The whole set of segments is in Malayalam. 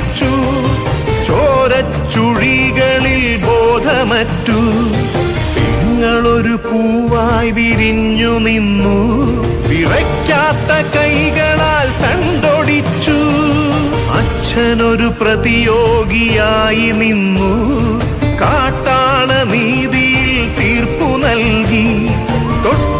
തിളച്ചു ചോരച്ചുഴികളിൽ ബോധമറ്റു. നിങ്ങളൊരു പൂവായി വിരിഞ്ഞു നിന്നു. വിറയ്ക്കാത്ത കൈകളാൽ തണ്ടൊടിച്ചു. അച്ഛനൊരു പ്രതിയോഗിയായി നിന്നു. കാട്ടാള നീതിയിൽ തീർപ്പു നൽകി. തൊട്ടിലിൽ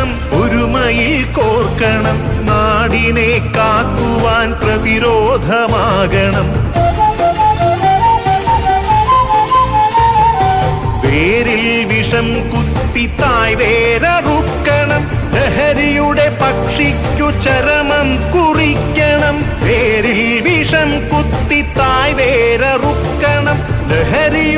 ചൊല്ലണം ഒരുമയിൽ കോർക്കണം. നാടിനെ കാക്കുവാൻ പ്രതിരോധമാകണം. വേരിൽ വിഷം കുത്തി തായ് വേരറുക്കണം. ലഹരിയുടെ പക്ഷിക്കു ചരമം കുറിക്കണം